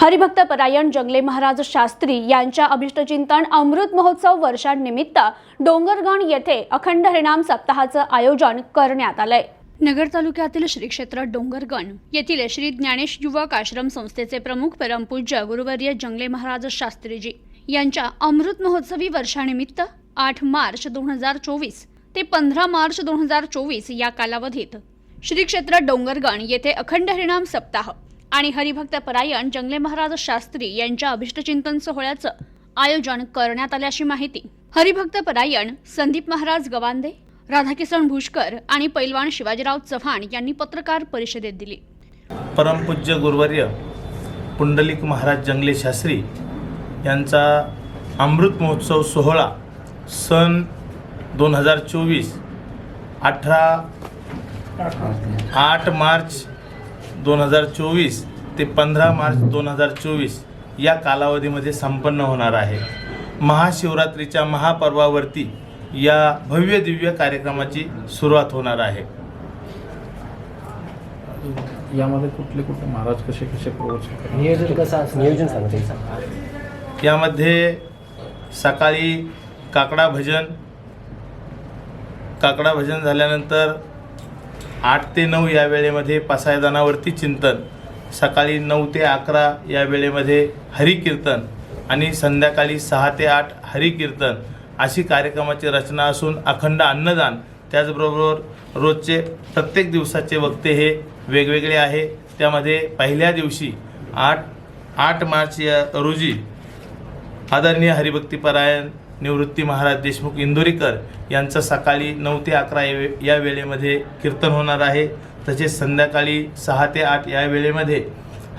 हरिभक्त परायण जंगले महाराज शास्त्री यांच्या अभिष्टचिंतन अमृत महोत्सव वर्षानिमित्त डोंगरगण येथे अखंड हरिणाम सप्ताहाचं आयोजन करण्यात आलंय. नगर तालुक्यातील श्री क्षेत्र डोंगरगण येथील श्री ज्ञानेश युवक आश्रम संस्थेचे प्रमुख परमपूज्य गुरुवर्य जंगले महाराज शास्त्रीजी यांच्या अमृत महोत्सवी वर्षानिमित्त आठ मार्च दोन हजार चोवीस ते पंधरा मार्च दोन हजार चोवीस या कालावधीत श्री क्षेत्र डोंगरगण येथे अखंड हरिणाम सप्ताह आणि हरिभक्त परायण जंगले महाराज शास्त्री यांच्या अभिष्टचिंतन सोहळ्याचं आयोजन करण्यात आल्याची माहिती. हरिभक्त परायण संदीप महाराज गवांदे राधाकिसन भुषकर आणि पैलवान शिवाजीराव चव्हाण यांनी पत्रकार परिषदेत दिली. परमपूज्य गुरुवर्य पुंडलिक महाराज जंगले शास्त्री यांचा अमृत महोत्सव सोहळा सन दोन हजार चोवीस अठरा आठ मार्च दोन हजार चोवीस ते पंधरा मार्च दोन हजार चोवीस या कालावधीमध्ये संपन्न होणार आहे. महाशिवरात्रीच्या महापर्वावरती या भव्य दिव्य कार्यक्रमाची सुरुवात होणार आहे. यामध्ये कुठले कुठले महाराज कसे कसे प्रवचन नियोजन कसं नियोजन सांगा ते सांगा. यामध्ये सकाळी काकडा भजन काकडा भजन झाल्यानंतर आठ ते नऊ या वेळेमध्ये पसायदानावरती चिंतन सकाळी नऊ ते अकरा या वेळेमध्ये हरिकीर्तन आणि संध्याकाळी सहा ते आठ हरिकीर्तन अशी कार्यक्रमाची रचना असून अखंड अन्नदान. त्याचबरोबर रोजचे प्रत्येक दिवसाचे वक्ते हे वेगवेगळे आहे. त्यामध्ये पहिल्या दिवशी आठ आठ मार्च या रोजी आदरणीय हरिभक्तीपरायण निवृत्ती महाराज देशमुख इंदोरीकर यांचं सकाळी नऊ ते अकरा या वेळेमध्ये कीर्तन होणार आहे. तसेच संध्याकाळी सहा ते आठ या वेळेमध्ये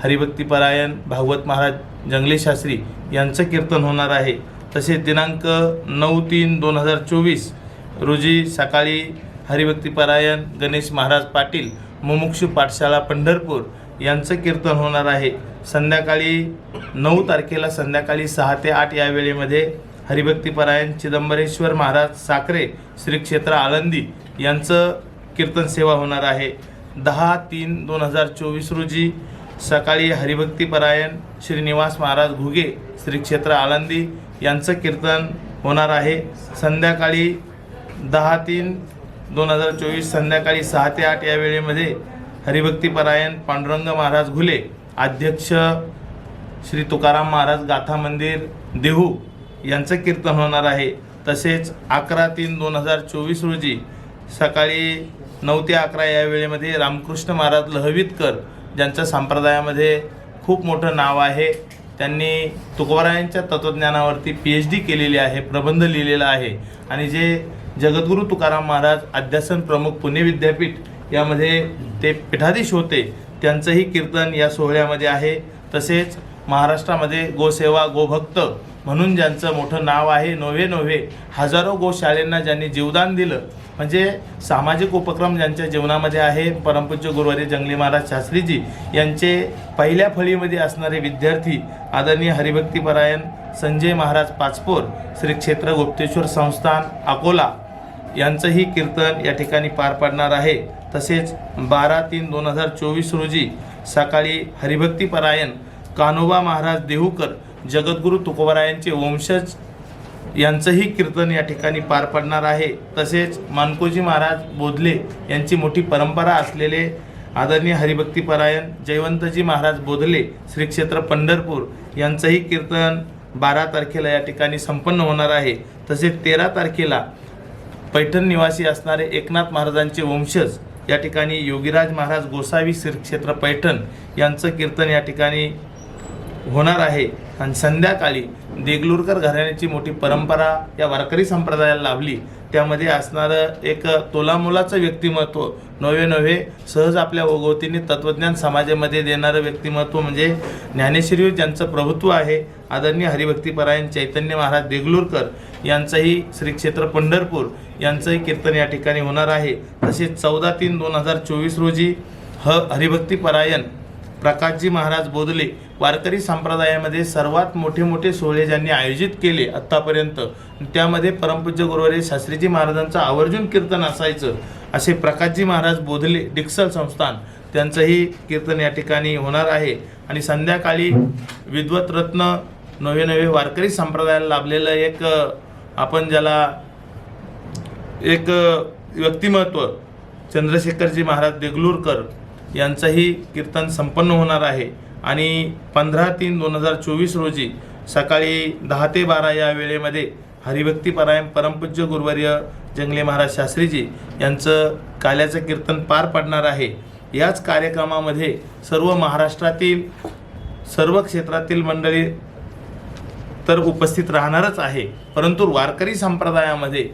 हरिभक्तीपरायण भागवत महाराज जंगले शास्त्री यांचं कीर्तन होणार आहे. तसेच दिनांक नऊ तीन दोन हजार चोवीस रोजी सकाळी हरिभक्तीपरायण गणेश महाराज पाटील मुमुक्षू पाठशाला पंढरपूर यांचं कीर्तन होणार आहे. संध्याकाळी नऊ तारखेला संध्याकाळी सहा ते आठ या वेळेमध्ये हरिभक्तीपरायण चिदंबरेश्वर महाराज साखरे श्री क्षेत्र आळंदी यांचं कीर्तन सेवा होणार आहे. दहा तीन दोन हजार चोवीस रोजी सकाळी हरिभक्तीपरायण श्रीनिवास महाराज घुगे श्री क्षेत्र आळंदी यांचं कीर्तन होणार आहे. संध्याकाळी दहा तीन दोन हजार चोवीस संध्याकाळी सहा ते आठ या वेळेमध्ये हरिभक्तीपरायण पांडुरंग महाराज घुले अध्यक्ष श्री तुकाराम महाराज गाथा मंदिर देहू यांचं कीर्तन होणार आहे. तसेच अकरा तीन दोन हजार चोवीस रोजी सकाळी नऊ ते अकरा या वेळेमध्ये रामकृष्ण महाराज लहवीतकर ज्यांच्या संप्रदायामध्ये खूप मोठं नाव आहे त्यांनी तुकोबारायांच्या तत्त्वज्ञानावरती पी एच डी केलेली आहे प्रबंध लिहिलेला आहे. आणि जे जगद्गुरू तुकाराम महाराज अध्यासन प्रमुख पुणे विद्यापीठ यामध्ये ते पीठाधीश होते त्यांचंही कीर्तन या सोहळ्यामध्ये आहे. तसेच महाराष्ट्रामध्ये गोसेवा गोभक्त म्हणून ज्यांचं मोठं नाव आहे नोव्हे नोव्हे हजारो गोशाळेंना ज्यांनी जीवदान दिलं म्हणजे सामाजिक उपक्रम ज्यांच्या जीवनामध्ये आहे परमपूज्य गुरुवारी जंगली महाराज शास्त्रीजी यांचे पहिल्या फळीमध्ये असणारे विद्यार्थी आदरणीय हरिभक्तीपरायण संजय महाराज पाचपोर श्री क्षेत्र गुप्तेश्वर संस्थान अकोला यांचंही कीर्तन या ठिकाणी पार पडणार आहे. तसेच बारा तीन दोन हजार चोवीस रोजी सकाळी हरिभक्तीपरायण कानोबा महाराज देहूकर जगद्गुरू तुकोबारायांचे वंशज यांचंही कीर्तन या ठिकाणी पार पडणार आहे. तसेच मानकोजी महाराज बोधले यांची मोठी परंपरा असलेले आदरणीय हरिभक्तीपरायण जयवंतजी महाराज बोधले श्री क्षेत्र पंढरपूर यांचंही कीर्तन बारा तारखेला या ठिकाणी संपन्न होणार आहे. तसेच तेरा तारखेला पैठण निवासी असणारे एकनाथ महाराजांचे वंशज या ठिकाणी योगीराज महाराज गोसावी श्री क्षेत्र पैठण यांचं कीर्तन या ठिकाणी होणार आहे. आणि संध्याकाळी देगलूरकर घराण्याची मोठी परंपरा या वारकरी संप्रदायाला लाभली. त्यामध्ये असणारं एक तोलामोलाचं व्यक्तिमत्व नवे नव्हे सहज आपल्या ओघवतीने तत्त्वज्ञान समाजामध्ये देणारं व्यक्तिमत्व म्हणजे ज्ञानेश्वरी ज्यांचं प्रभुत्व आहे आदरणीय हरिभक्तीपरायण चैतन्य महाराज देगलूरकर यांचंही श्री क्षेत्र पंढरपूर यांचंही कीर्तन या ठिकाणी होणार आहे. तसेच चौदा तीन दोन हजार चोवीस रोजी ह हरिभक्तीपरायण प्रकाशजी महाराज बोधले वारकरी संप्रदायामध्ये सर्वात मोठे मोठे सोहळे ज्यांनी आयोजित केले आत्तापर्यंत त्यामध्ये परमपूज्य गुरुवारी शास्त्रीजी महाराजांचं आवर्जून कीर्तन असायचं असे प्रकाशजी महाराज बोधले डिक्सल संस्थान. त्यांचंही कीर्तन या ठिकाणी होणार आहे. आणि संध्याकाळी विद्वत रत्न नवे नवे वारकरी संप्रदायाला लाभलेलं एक आपण ज्याला एक व्यक्तिमत्व चंद्रशेखरजी महाराज देगलूरकर यांचंही कीर्तन संपन्न होणार आहे. आणि पंधरा तीन दोन हजार चोवीस रोजी सकाळी दहा ते बारा या वेळेमध्ये हरिभक्तीपरायण परमपूज्य गुरुवर्य जंगले महाराज शास्त्रीजी यांचं काल्याचं कीर्तन पार पडणार आहे. याच कार्यक्रमामध्ये सर्व महाराष्ट्रातील सर्व क्षेत्रातील मंडळी तर उपस्थित राहणारच आहे. परंतु वारकरी संप्रदायामध्ये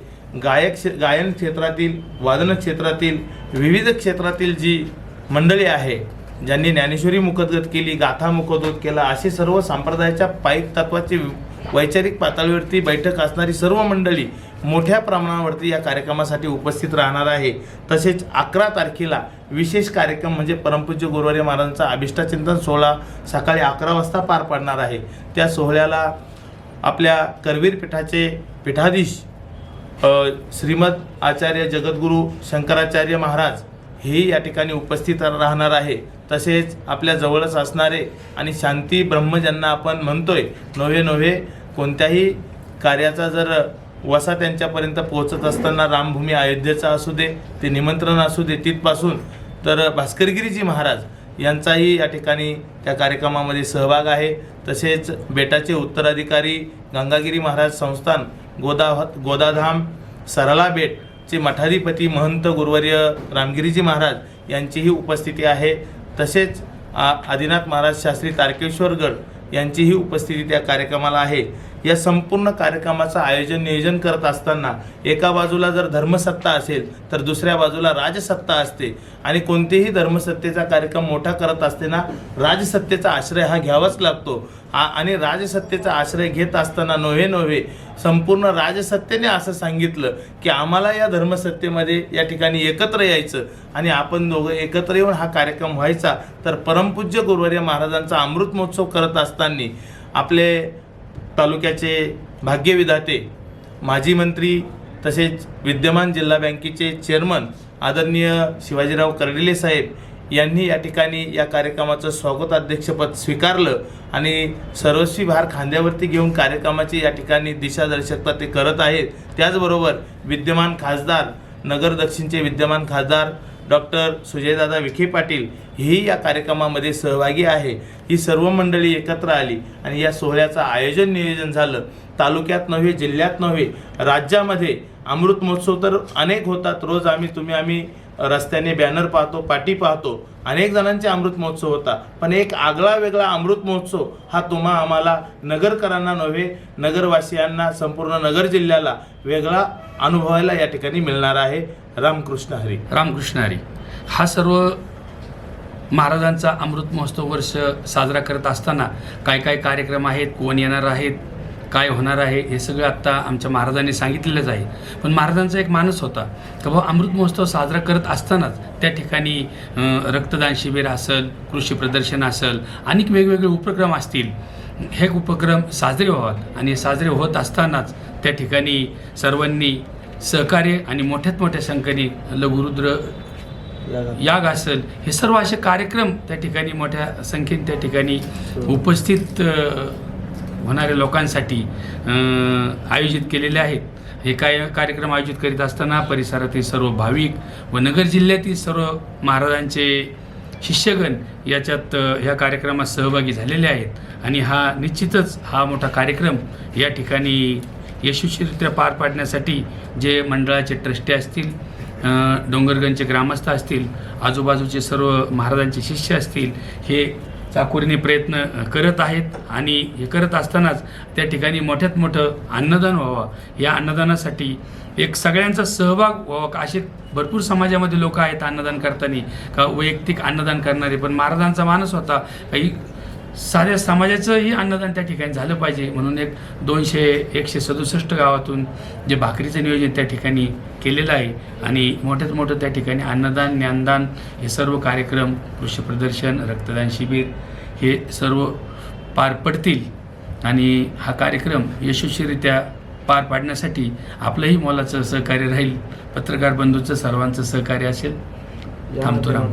गायक क्षे- गायन क्षेत्रातील वादन क्षेत्रातील विविध क्षेत्रातील जी मंडळी आहे ज्यांनी ज्ञानेश्वरी मुखोद्गत केली गाथा मुखोद्गत केला असे सर्व संप्रदायाच्या पायिक तत्वाची वैचारिक पातळीवरती बैठक असणारी सर्व मंडळी मोठ्या प्रमाणावरती या कार्यक्रमासाठी उपस्थित राहणार आहे. तसेच अकरा तारखेला विशेष कार्यक्रम म्हणजे परमपूज्य गुरुवारी महाराजांचा अभिष्टाचिंतन सोहळा सकाळी अकरा वाजता पार पडणार आहे. त्या सोहळ्याला आपल्या करवीर पीठाचे पीठाधीश श्रीमद आचार्य जगद्गुरू शंकराचार्य महाराज हेही या ठिकाणी उपस्थित राहणार आहे. तसेच आपल्या जवळच असणारे आणि शांती ब्रह्म ज्यांना आपण म्हणतोय नव्हे नव्हे कोणत्याही कार्याचा जर वसा त्यांच्यापर्यंत पोहोचत असताना रामभूमी अयोध्येचा असू दे ते निमंत्रण असू दे तिथपासून तर भास्करगिरीजी महाराज यांचाही या ठिकाणी त्या कार्यक्रमामध्ये सहभाग आहे. तसेच बेटाचे उत्तराधिकारी गंगागिरी महाराज संस्थान गोदा गोदाधाम सरला बेट चे मठाधिपती महंत गुरुवर्य रामगिरीजी महाराज यांचीही उपस्थिती आहे. तसेच आ- आदिनाथ महाराज शास्त्री तारकेश्वरगड यांचीही उपस्थिती त्या कार्यक्रमाला आहे. या संपूर्ण कार्यक्रमाचं आयोजन नियोजन करत असताना एका बाजूला जर धर्मसत्ता असेल तर दुसऱ्या बाजूला राजसत्ता असते. आणि कोणतेही धर्मसत्तेचा कार्यक्रम मोठा करत असताना राजसत्तेचा आश्रय हा घ्यावाच लागतो. आणि राजसत्तेचा आश्रय घेत असताना नव्हे नव्हे संपूर्ण राजसत्तेने असं सांगितलं की आम्हाला या धर्मसत्तेमध्ये या ठिकाणी एकत्र यायचं आणि आपण दोघं एकत्र येऊन हा कार्यक्रम व्हायचा. तर परमपूज्य गुरुवर्य महाराजांचा अमृत महोत्सव करत असताना आपले तालुक्याचे भाग्यविधाते माजी मंत्री तसेच विद्यमान जिल्हा बँकेचे चेअरमन आदरणीय शिवाजीराव कर्डिले साहेब यांनी या ठिकाणी या कार्यक्रमाचं स्वागताध्यक्षपद स्वीकारलं आणि सर्वस्वी भार खांद्यावरती घेऊन कार्यक्रमाची या ठिकाणी दिशादर्शकता ते करत आहेत. त्याचबरोबर विद्यमान खासदार नगर दक्षिणचे विद्यमान खासदार डॉक्टर सुजयदादा विखे पाटील हेही या कार्यक्रमामध्ये सहभागी आहे. ही सर्व मंडळी एकत्र आली आणि या सोहळ्याचं आयोजन नियोजन झालं. तालुक्यात नव्हे जिल्ह्यात नव्हे राज्यामध्ये अमृत महोत्सव तर अनेक होतात. रोज आम्ही तुम्ही आम्ही रस्त्याने बॅनर पाहतो पाटी पाहतो. अनेक जणांचे अमृत महोत्सव होता. पण एक आगळा वेगळा अमृत महोत्सव हा तुम्हा आम्हाला नगरकरांना नव्हे नगरवासियांना संपूर्ण नगर जिल्ह्याला वेगळा अनुभवायला या ठिकाणी मिळणार आहे. रामकृष्ण हरी. रामकृष्ण हरी. हा सर्व महाराजांचा अमृत महोत्सव वर्ष साजरा करत असताना काय काय कार्यक्रम आहेत कोण येणार आहेत काय होणार आहे हे सगळं आत्ता आमच्या महाराजांनी सांगितलेलंच आहे. पण महाराजांचा एक मानस होता का बाबा अमृत महोत्सव साजरा करत असतानाच त्या ठिकाणी रक्तदान शिबिर असेल कृषी प्रदर्शन असेल अनेक वेगवेगळे उपक्रम असतील. हे उपक्रम साजरे व्हावेत आणि साजरे होत असतानाच त्या ठिकाणी सर्वांनी सहकार्य आणि मोठ्यात मोठ्या संख्येने लघुरुद्र याग असेल हे सर्व असे कार्यक्रम त्या ठिकाणी मोठ्या संख्येने त्या ठिकाणी उपस्थित होणाऱ्या लोकांसाठी आयोजित केलेले आहेत. हे काय कार्यक्रम आयोजित करीत असताना परिसरातील सर्व भाविक व नगर जिल्ह्यातील सर्व महाराजांचे शिष्यगण याच्यात ह्या कार्यक्रमात सहभागी झालेले आहेत. आणि हा निश्चितच हा मोठा कार्यक्रम या ठिकाणी यशस्वीरित्या पार पाडण्यासाठी जे मंडळाचे ट्रस्टी असतील डोंगरगंजचे ग्रामस्थ असतील आजूबाजूचे सर्व महाराजांचे शिष्य असतील हे चाकोरीने प्रयत्न करत आहेत आणि हे करत असतानाच त्या ठिकाणी मोठ्यात मोठं अन्नदान व्हावं. या अन्नदानासाठी एक सगळ्यांचा सहभाग व्हावा. का असे भरपूर समाजामध्ये लोक आहेत अन्नदान करताना का वैयक्तिक अन्नदान करणारे. पण महाराजांचा मानस होता काही साध्या समाजाचंही अन्नदान त्या ठिकाणी झालं पाहिजे. म्हणून एक दोनशे एकशे सदुसष्ट गावातून जे भाकरीचं नियोजन त्या ठिकाणी केलेलं आहे आणि मोठ्यात मोठं त्या ठिकाणी अन्नदान ज्ञानदान हे सर्व कार्यक्रम कृषी प्रदर्शन रक्तदान शिबिर हे सर्व पार पडतील. आणि हा कार्यक्रम यशस्वीरित्या पार पाडण्यासाठी आपलंही मोलाचं सहकार्य राहील. पत्रकार बंधूचं सर्वांचं सहकार्य असेल. थांबतो राम